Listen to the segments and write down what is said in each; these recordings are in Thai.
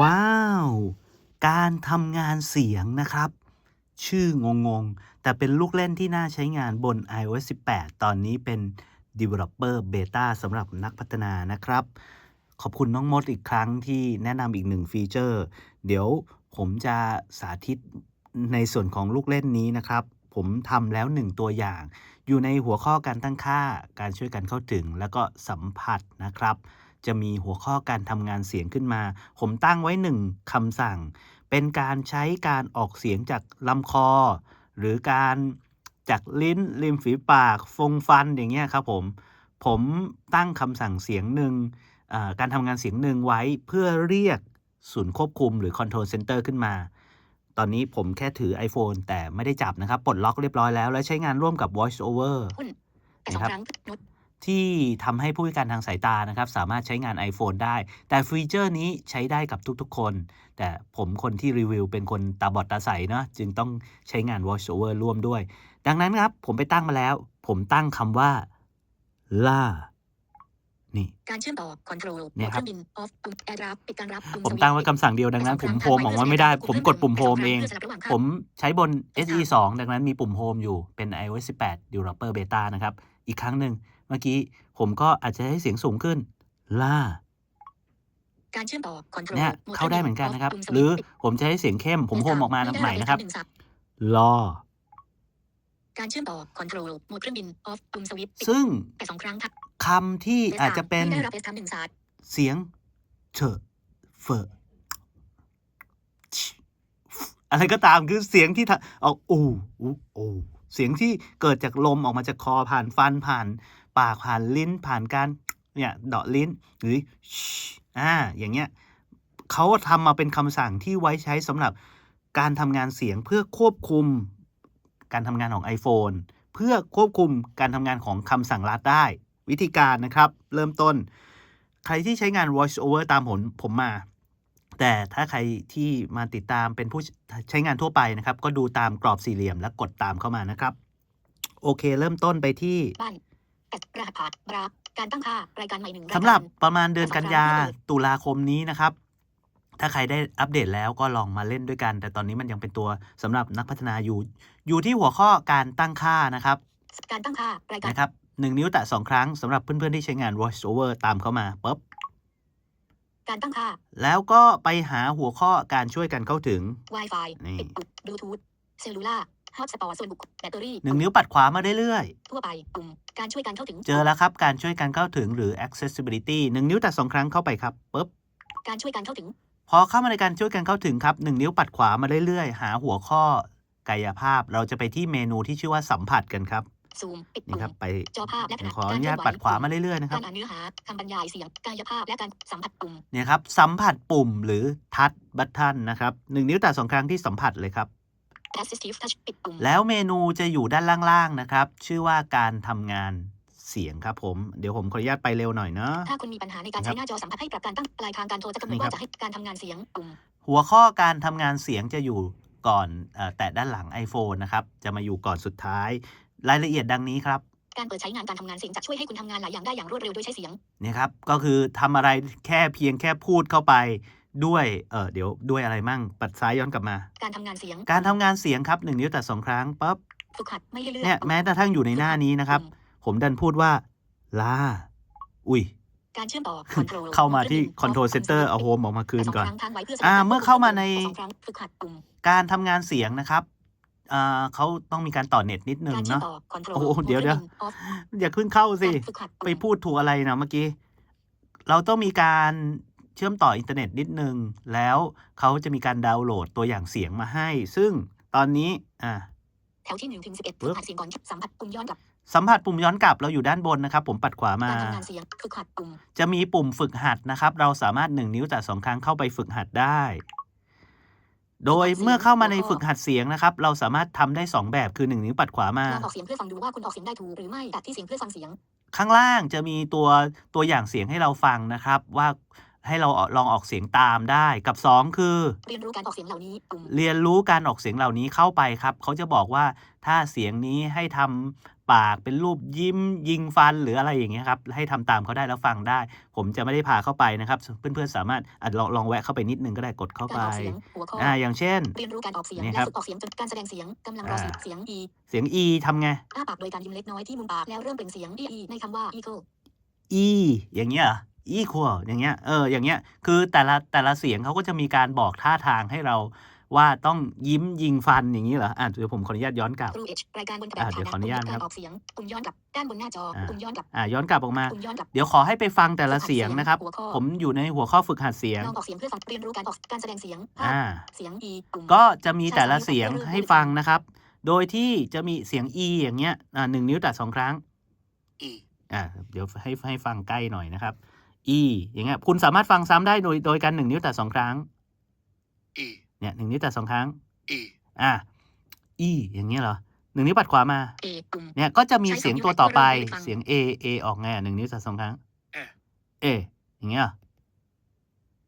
ว้าว การทำงานเสียงนะครับ ชื่องงๆแต่เป็นลูกเล่นที่น่าใช้งานบน iOS 18 ตอนนี้เป็น Developer Beta สำหรับนักพัฒนานะครับ ขอบคุณน้องมดอีกครั้งที่แนะนำอีกหนึ่งฟีเจอร์ เดี๋ยวผมจะสาธิตในส่วนของลูกเล่นนี้นะครับ ผมทำแล้วหนึ่งตัวอย่าง อยู่ในหัวข้อการตั้งค่า การช่วยกันเข้าถึง แล้วก็สัมผัสนะครับ จะมีหัวข้อการทำงานเสียงขึ้นมา ผมตั้งไว้หนึ่งคำสั่ง เป็นการใช้การออกเสียงจากลำคอ หรือการจากลิ้นริมฝีปากฟงฟันอย่างเงี้ยครับผมผมตั้งคำสั่งเสียงหนึ่งอ่าการทำงานเสียงหนึ่งไว้เพื่อเรียกศูนย์ควบคุมหรือ Control Center ขึ้นมา ตอนนี้ผมแค่ถือ iPhone แต่ไม่ได้จับนะครับ ปลดล็อกเรียบร้อยแล้ว และใช้งานร่วมกับ Voice Over หุ้นแต่สองนะครับครั้งนุช ที่ทำให้ผู้พิการทางสายตานะครับ สามารถใช้งาน iPhone ได้ แต่ฟีเจอร์นี้ใช้ได้กับทุกๆคน แต่ผมคนที่รีวิวเป็นคนตาบอดตาใสเนาะจึงต้องใช้งาน Voice Over ร่วมด้วย ดังนั้นครับ ผมไปตั้งมาแล้ว ผมตั้งคำว่าล่านี่การเชื่อมต่อคอนโทรลเนี่ยครับเครื่องบินออฟปุ่มแอร์ดรับปิดการรับปุ่มผมสวิตช์ตั้งไว้คำสั่งเดียวดังนั้น ผมโฮมออกมาไม่ได้ ผมกดปุ่มโฮมเอง ผมใช้บน SE 2ดังนั้นมีปุ่มโฮมอยู่เป็น iOS 18 Developer Beta นะครับ อีกครั้งหนึ่ง เมื่อกี้ผมก็อาจจะให้เสียงสูงขึ้น ล่า การเชื่อมต่อคอนโทรลเนี่ยเข้าได้เหมือนกันนะครับ หรือผมจะให้เสียงเข้ม ผมโฮมออกมาใหม่นะครับรอการเชื่อมต่อคอนโทรลโหมดเครื่องบินออฟปุ่มสวิตช์ปิดซึ่งแต่สองครั้งค่ะคำที่อาจจะเป็นไม่ได้รับเอสทำหนึ่งสายเสียงเฉอะเฟออะไรก็ตามคือเสียงที่ทะออกอูอูอูเสียงที่เกิดจากลมออกมาจากคอผ่านฟันผ่าน ปากผ่านลิ้นผ่านการเนี่ยเดาะลิ้นหรืออ่าอย่างเงี้ยเขาทำมาเป็นคำสั่งที่ไว้ใช้สำหรับการทำงานเสียงเพื่อควบคุมการทำงานของ iPhone เพื่อควบคุมการทำงานของคำสั่งลัดได้ วิธีการนะครับ เริ่มต้น ใครที่ใช้งาน voice over ตามผมผมมา แต่ถ้าใครที่มาติดตามเป็นผู้ใช้งานทั่วไปนะครับ ก็ดูตามกรอบสี่เหลี่ยมและกดตามเข้ามานะครับ โอเค เริ่มต้นไปที่ รหัสผ่านบราฟการตั้งค่ารายการใหม่หนึ่งายสำหรับการประมาณเดือนประสบกันการณ์ยาระเบิดตุลาคมนี้นะครับ ถ้าใครได้อัปเดตแล้วก็ลองมาเล่นด้วยกัน แต่ตอนนี้มันยังเป็นตัวสำหรับนักพัฒนาอยู่ อยู่ที่หัวข้อการตั้งค่านะครับ การตั้งค่ารายการนะครับหนึ่งนิ้วแตะสองครั้งสำหรับเพื่อนๆที่ใช้งาน voice over ตามเข้ามาปุ๊บการตั้งค่า แล้วก็ไปหาหัวข้อการช่วยกันเข้าถึง Wi-Fi นี่ปิดปุ่มบลูทูธเซลลูล่า ฮอตสปอร์ส่วนบุคคลแบตเตอรี่หนึ่งนิ้วปัดขวามาเรื่อยทั่วไปปุ่มการช่วยการเข้าถึงๆเจอแล้วครับ การช่วยกันเข้าถึงหรือ accessibility หนึ่งนิ้วแตะสองครั้งเข้าไปครับปุ๊บ การช่วยการเข้าถึง พอเข้ามาในการช่วยกันเข้าถึงครับหนึ่งนิ้วปัดขวามาเรื่อยๆ หาหัวข้อกายภาพ เราจะไปที่เมนูที่ชื่อว่าสัมผัสกันครับซูมปิดนี่ปุ่มครับไปจอภาพและขนาดขออนุญาตกรเคลื่อนไหวปัดขวามาเรื่อยๆนะคัการรบอ่านเนื้อหาคำบรรยายเสียงกายภาพและการสัมผัสปุ่มเนี่ยครับสัมผัสปุ่มหรือทัชบัตทันนะครับหนึ่งนิ้วแตะสองครั้งที่สัมผัสเลยครับ Assistive Touch ปิดปุ่มแล้วเมนูจะอยู่ด้านล่างๆนะครับ ชื่อว่าการทำงานเสียงครับผม เดี๋ยวผมขออนุญาตไปเร็วหน่อยเนาะ ถ้าคุณมีปัญหาในการครับใช้หน้าจอสัมผัสให้ปรับการตั้งปลายทางการโทรจะกำหนนี่ดครับว่าจะให้การทำงานเสียงปุ่ม หัวข้อการทำงานเสียงจะอยู่ก่อนเออแตะด้านหลัง iPhone นะครับ จะมาอยู่ก่อนสุดท้าย รายละเอียดดังนี้ครับการเปิดใช้งานการทำงานเสียงจะช่วยให้คุณทำงานหลายอย่างได้อย่างรวดเร็วโดยใช้เสียงเนี่ยครับ ก็คือทำอะไรแค่เพียงแค่พูดเข้าไป ด้วยเออเดี๋ยวด้วยอะไรมั่ง ปัดซ้ายย้อนกลับมา การทำงานเสียง การทำงานเสียงครับหนึ่งนิ้วแต่สองครั้งปั๊บฝึกหัดไม่ให้เลือกเนี่ยปุ่มแม้กระทั่งอยู่ในหน้านี้นะครับปุ่มผมดันพูดว่าลาอุ้ยการเชื่อมต่อ control เข้ามาที่ปุ่ control center เอาโฮมออกมาคืนก่อนแต่สงครั้งทางไว้เพื่อแสดงอ่าการเมื่อเข้ามาในสองครั้งฝึกหัดปุ่มการทำงานเสียงนะครับอ่าเขาต้องมีการต่อเน็ตนิดนึงการเชื่อมเนาะต่อ control โอ้โหเดี๋ยวโหมเดี๋ยว off อย่าเพิ่งเข้าสิการฝึกหัดปุ่มไปพูดถูกอะไรนะเมื่อกี้ เราต้องมีการ เชื่อมต่ออินเทอร์เน็ตนิดนึง แล้วเขาจะมีการดาวน์โหลดตัวอย่างเสียงมาให้ ซึ่งตอนนี้อ่าแถวที่หนึ่งถึงสิบเอ็ดปึ๊ฝึบกหัดเสียงก่อนสัมผัสปุ่มย้อนกลับสัมผัสปุ่มย้อนกลับเราอยู่ด้านบนนะครับ ผมปัดขวามาการทำงานเสียงฝึกหัดปุ่มจะมีปุ่มฝึกหัดนะครับ เราสามารถหนึ่งนิ้วแต่สองครั้งเข้าไปฝึกหัดได้ โดยเมื่อเข้ามาในฝึกหัดเสียงนะครับ เราสามารถทำได้สองแบบคือหนึ่งนิ้วปัดขวามาลองออกเสียงเพื่อฟังดูว่าคุณออกเสียงได้ถูกหรือไม่ตัดที่เสียงเพื่อฟังเสียง ข้างล่างจะมีตัวตัวอย่างเสียงให้เราฟังนะครับ ว่า ให้เราลองออกเสียงตามได้ กับ 2 คือ เรียนรู้การออกเสียงเหล่านี้ปุ่มเรียนรู้การออกเสียงเหล่านี้เข้าไปครับ เขาจะบอกว่าถ้าเสียงนี้ให้ทำปากเป็นรูปยิ้มยิงฟันหรืออะไรอย่างเงี้ยครับให้ทำตามเขาได้แล้วฟังได้ ผมจะไม่ได้พาเข้าไปนะครับเพื่อนๆสามารถอาจลองลองแวะเข้าไปนิดนึงก็ได้กดเข้าการไปออกเสียงหัวข้ออ่าอย่างเช่นเรียนรู้การออกเสียงนี่คและรับฝึกออกเสียงจนการแสดงเสียงกำลังรออ่าสิเสียง e เสียง e ทำไงอ้าปากโดยการยิ้มเล็กน้อยที่มุมปากแล้วเริ่มเปล่งเสียง e ในคำว่า equal e อย่างเงี้ยเหรอ equal อย่างเงี้ยเอออย่างเงี้ยคือแต่ละแต่ละเสียงเขาก็จะมีการบอกท่าทางให้เราว่าต้องยิ้มยิงฟันอย่างนี้เหรออะเดี๋ยวผมขออนุญาตย้อนกลับ True Edge รายการบนกระอ่าดาษเดี๋ยวฐาขออนุญาตปุ่มลดนะครับการออกเสียงปุ่มย้อนกลับด้านบนหน้าจออ่าปุ่มย้อนกลับอะย้อนกลับออกมาปุ่มย้อนกลับเดี๋ยวขอให้ไปฟังแต่ละเสียงนะครับหัวข้อผมอยู่ในหัวข้อฝึกหัดเสียงลองออกเสียงเพื่อฟังเรียนรู้การออกการแสดงเสียงภาพอ่าเสียง e ปุ่มก็จะมีแต่ละเสียงให้ฟังนะครับ โดยที่จะมีเสียง e อย่างเงี้ยอ่าหนึ่งนิ้วตัดสองครั้ง E อ่าเดี๋ยวให้ให้ฟังใกล้หน่อยนะครับ e อย่างเงี้ยคุณสามารถฟังซ้ำได้โดยโดยการหนึ่งนิ้วตัดสองครั้ง E เนี่ยหนึ่งนิ้วตัดสองครั้ง E อะ e อย่างเงี้ยเหรอหนึ่งนิ้วปัดขวามา a ปุ่ม เนี่ยก็จะมีใช้เสียงสองนิ้วตัวต่อไปให้เริ่มให้ฟังเสียง a a ออกไงอะหนึ่งนิ้วตัดสองครั้ง เอ a อย่างเงี้ยเหรอ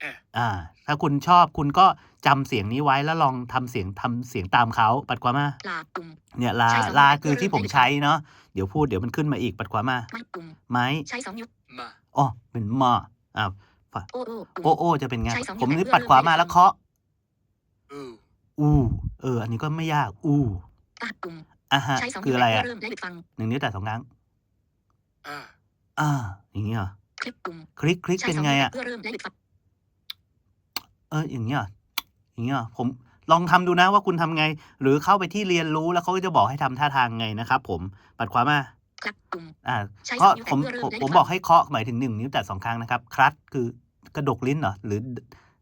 เอ อ่า ถ้าคุณชอบคุณก็จำเสียงนี้ไว้แล้วลองทำเสียงทำเสียงตามเขาปัดขวามา ลาปุ่ม เนี่ยลาใช้สองนิ้วลาให้คือเริ่มที่ผมให้ฟังใช้เนาะเดี๋ยวพูดเดี๋ยวมันขึ้นมาอีกปัดขวามา ไม่ปุ่ม ไม้ ใช้สองนิ้ว Ma อ๋อเป็นมออ่าโอโอปุ่มโอโอจะเป็นไงใช้สองนิ้วผมนี่ให้เริ่มปัดขวามาให้ฟังแล้วเคาะ U อูเออ อันนี้ก็ไม่ยาก อูอะปุ่มอะฮะใช้สองคืนิ้อวอะไรเพื่อะอเริ่มและหยุดฟังหนึ่งนิ้วแต่สองครั้ง A อ่าอย่างเงี้ยเหรอคลิกปุ่มคลิกคลิกใช้เป็นสองไงนิ้วอะเพื่อเริ่มและหยุดฟังเอออย่างเงี้ยเหรออย่างเงี้ยเหรอผมลองทำดูนะว่าคุณทำไง หรือเข้าไปที่เรียนรู้แล้วเขาก็จะบอกให้ทำท่าทางไงนะครับผมปัดขวามา คลักปุ่มอ่าใช้เคาะสองนิ้วผมเพื่อเริ่ผมมและหยุดผมฟังบอกให้เคาะหมายถึงหนึ่งนิ้วแต่สองครั้งนะครับ คลัดคือกระดกลิ้นเหรอหรือ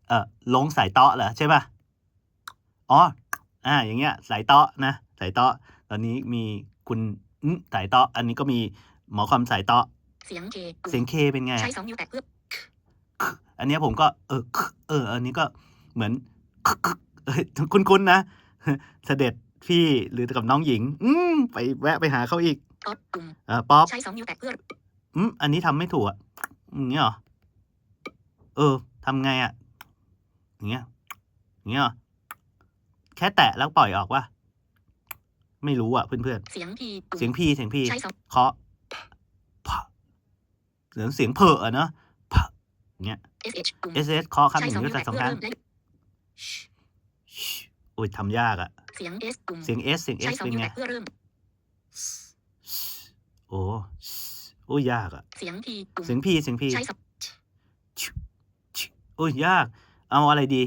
เอ่อลงสายเตาะเหรอใช่ป่ะอ๋ออ่า อย่างเงี้ย สายเตาะนะสายเตาะตอนนี้มีคุณอืมสายเตาะอันนี้ก็มีหมอความสายเตาะเสียงเคปุ่มเสียงเคเป็นไงใช้สองนิ้วแตะเพื่ออันเนี้ยผมก็ เออเออ อันนี้ก็เหมือนเอ้ยคุ้นๆนะเสด็จพี่หรือกับน้องหญิง อืมไปแวะไปหาเขาอีก ป๊อปปุ่มเออป๊อปใช้สองนิ้วแตะเพื่ออืมอันนี้ทำไม่ถูกอะอย่างเงี้ยเหรอเออทำไงอะอย่างเงี้ยอย่างเงี้ยเหรอแค่แตะแล้วปล่อยออกวะไม่รู้อะเพื่อนเสียงพีปุ่มๆเสียงพีเสียงพีใช้สองเคาะพะเสียงเสียงเพออะเนาะพะอย่างเงี้ย sh ปุ่ม S S เคาะคำหใช้นึ่งสองนิ้นิ้ววแต่แตะสองเพื่อครั้งเริ่มและหยุดอุ้ยทำยากอะเสียง s ปุ่มเสียง S เสียงใช้ S สองเป็นนิ้วไงแตะเพื่อเริ่ม โอ้โอ้ยยากอะเสียง p ปุ่มเสียง P เสียง P ใช้สองโอ้ยยาก เอาอะไรดี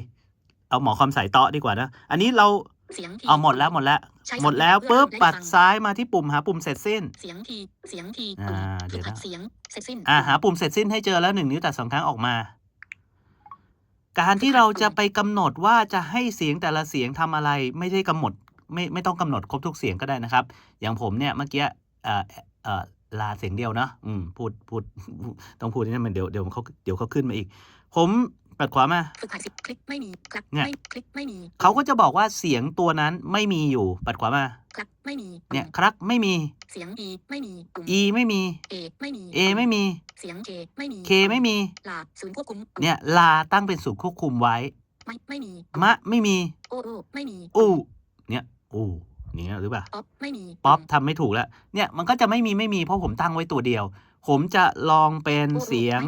เอาหมอความสายเตาะดีกว่านะ อันนี้เราเสียง p เอาหมดแล้วหมดแล้วใช้สองหมดแล้วนิ้วเพื่อปุ๊บเริ่มและหยุปัดฟังซ้ายมาที่ปุ่มหาปุ่มเสร็จสิ้น เสียง t เสียง t อ่าปุ่มเดี๋ฝึยวกหัดนะเสียงเสร็จสิ้น อ่าปุ่มหาปุ่มเสร็จสิ้นให้เจอแล้วหนึ่งนิ้วตัดสองครั้งออกมา การที่เราจะไปกำหนดว่าจะให้เสียงแต่ละเสียงทำอะไร ไม่ได้กำหนดไม่ไม่ต้องกำหนดครบทุกเสียงก็ได้นะครับ อย่างผมเนี่ยเมื่อกี้เอ่อเอ่อ ลาเสียงเดียวนะอืมพูดพูดต้องพูดนี่มันเดี๋ยวเดี๋ยวเขาเดี๋ยวเขาขึ้นมาอีก ผมปัดขวามาฝึกหัดสิบคลิกไม่มีคลักเนี่ยไม่คลิกไม่มีเขาก็จะบอกว่าเสียงตัวนั้นไม่มีอยู่ปัดขวามาคลักไม่มีปุ่มเนี่ยครับไม่มี เสียง e ไม่มีปุ่ม e ไม่มี a ไม่มี a ไม่มี เสียง k ไม่มี k ไม่มีลาศูนย์ควบคุมปุ่มเนี่ยลาตั้งเป็นศูนย์ควบคุมไว้ ไม่ไม่มีมะไม่มีโอโอไม่มีอู้เนี่ยอู้ เนี่ยหรือเปล่าป๊อปไม่มีป๊อปปุ่มทำไม่ถูกแล้ว เนี่ยมันก็จะไม่มีไม่มีเพราะผมตั้งไว้ตัวเดียว ผมจะลองเป็นเสียง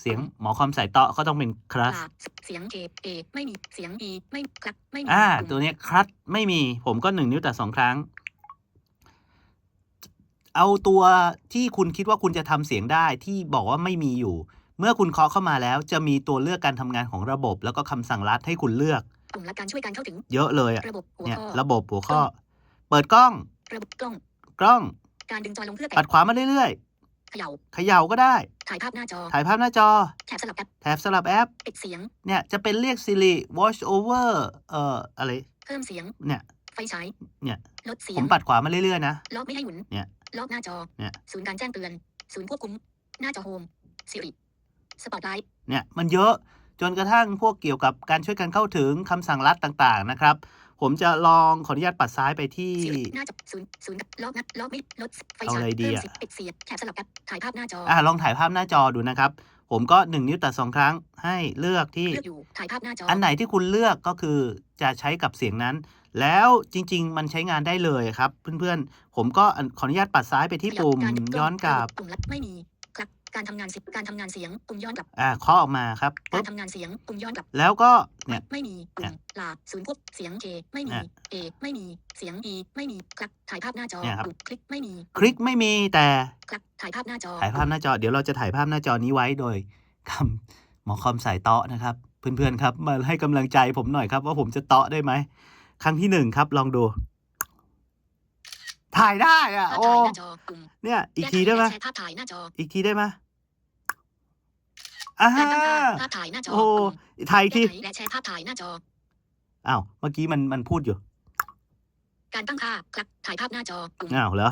เสียงหมอความสายเตาะก็ต้องเป็นครัสลาเสียง k a ไม่มีเสียง e ไม่คลักไม่มีอ่าปุ่มตัวเนี้ยครัสไม่มี ผมก็หนึ่งนิ้วแต่สองครั้ง เอาตัวที่คุณคิดว่าคุณจะทำเสียงได้ที่บอกว่าไม่มีอยู่ เมื่อคุณเคาะเข้ามาแล้ว จะมีตัวเลือกการทำงานของระบบ แล้วก็คำสั่งลัดให้คุณเลือกปุ่มและการช่วยการเข้าถึง เยอะเลยอะระบบหัวเนี่ยข้อระบบหัวข้อ เปิดกล้อง ระบบกล้อง กล้อง การดึงจอยลงเพื่อปัแตะดขวามาเรื่อยเขย่า ๆ เขย่าก็ได้ ถ่ายภาพหน้าจอ ถ่ายภาพหน้าจอ แถบสลับแอปแถบสลับแอป ปิดเสียง เนี่ยจะเป็นเรียก Siri Watch Over เอ่ออะไร เพิ่มเสียง เนี่ย ไฟฉายเนี่ย ลดเสียผงมปัดขวามาเรื่อยๆนะ ล็อกไม่ให้หมุนเนี่ยล็อกหน้าจอ เนี่ย ศูนย์การแจ้งเตือน ศูนย์ควบคุม หน้าจอโฮมสิริสปอตไลท์ เนี่ยมันเยอะจนกระทั่งพวกเกี่ยวกับการช่วยกันเข้าถึงคำสั่งลัดต่างๆนะครับ ผมจะลองขออนุญาตปัดซ้ายไปที่สิริหน้าจอศูนย์ศูนย์ล็อกนะล็อกไม่ลดไฟเอาฉาอะไรยดีเพิ่มอะสิปิดเสียงแถบสลับแอปถ่ายภาพหน้าจออ่าลองถ่ายภาพหน้าจอดูนะครับ ผมก็1นิ้วแตะ2ครั้งให้เลือกที่เลือกอยู่ถ่ายภาพหน้าจออันไหนที่คุณเลือกก็คือจะใช้กับเสียงนั้น แล้วจริง ๆ มันใช้งานได้เลยครับ เพื่อนๆ ผมก็อันขออนุญาตปัดซ้ายไปที่ขยับปุ่มการกล้องย้อนกลับปุ่มลัดไม่มีครับ การทำงานสิการทำงานเสียงปุ่มย้อนกลับ อ่าเคาะออกมาครับการปุ๊บทำงานเสียงปุ่มย้อนกลับ แล้วก็เนี่ย ไม่มีปุ่เนี่มยลาศูนย์ควบเสียงเคไม่มีเนี่ยเอ ไม่มีเสียงอีไม่มีครับถ่ายภาพหน้าจอเนี่ยครับ ปุ่มคลิกไม่มีคลิกไม่มีแต่ครับถ่ายภาพหน้าจอถ่ายภาพหน้าจอ เดี๋ยวเราจะถ่ายภาพหน้าจอนี้ไว้โดยคำหมอคอมสายเตาะนะครับ เพื่อนๆครับ มาให้กำลังใจผมหน่อยครับ ว่าผมจะเตาะได้ไหมครั้งที่หนึ่งครับลองดู ถ่ายได้อะภาพโอ้ถ่ายหน้าจอปุ่มเนี่ย อีกแยทีได้ไหมแชร์ภาพถ่ายหน้าจออีกทีได้ไหมอ่าการตั้งค่าภาพถ่ายหน้าจอโอ้ปุ่มถ่ายอีกแก้ทีไขและแชร์ภาพถ่ายหน้าจอ อ้าว เมื่อกี้มันมันพูดอยู่ การตั้งค่าครับถ่ายภาพหน้าจอปุ่ม อ้าวเหรอ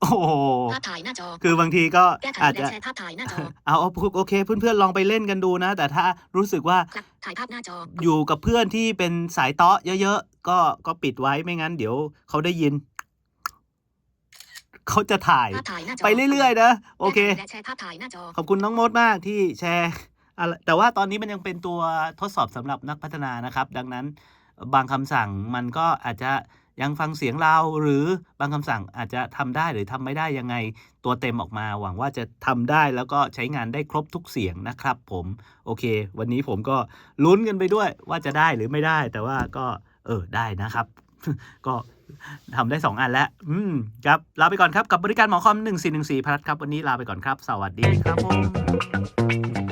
โอ้โหภาพถ่ายหน้าจอ คือบางทีก็แก้ไขอาจและจะแชร์ภาพถ่ายหน้าจอ เอาเอาโอเค เพื่อนๆลองไปเล่นกันดูนะ แต่ถ้ารู้สึกว่าครับถ่ายภาพหน้าจอ อยู่กับเพื่อนที่เป็นสายเตาะเยอะๆ ก็ก็ปิดไว้ไม่งั้นเดี๋ยวเขาได้ยิน เขาจะถ่าย ภาพถ่ายหน้าจอไปเรื่อยๆ นะ โอเค แก้ไขและแชร์ภาพถ่ายหน้าจอ ขอบคุณน้องมดมากที่แชร์อะไรแต่ว่าตอนนี้มันยังเป็นตัวทดสอบสำหรับนักพัฒนานะครับ ดังนั้นบางคำสั่งมันก็อาจจะ ยังฟังเสียงเราหรือบางคำสั่งอาจจะทำได้หรือทำไม่ได้ยังไงตัวเต็มออกมา หวังว่าจะทำได้แล้วก็ใช้งานได้ครบทุกเสียงนะครับ ผมโอเค วันนี้ผมก็ลุ้นกันไปด้วยว่าจะได้หรือไม่ได้ แต่ว่าก็เออได้นะครับ ก็ทำได้ 2 อันแล้ว อืมครับ ลาไปก่อนครับกับบริการหมอคอม 1414พัทครับ วันนี้ลาไปก่อนครับ สวัสดีครับผม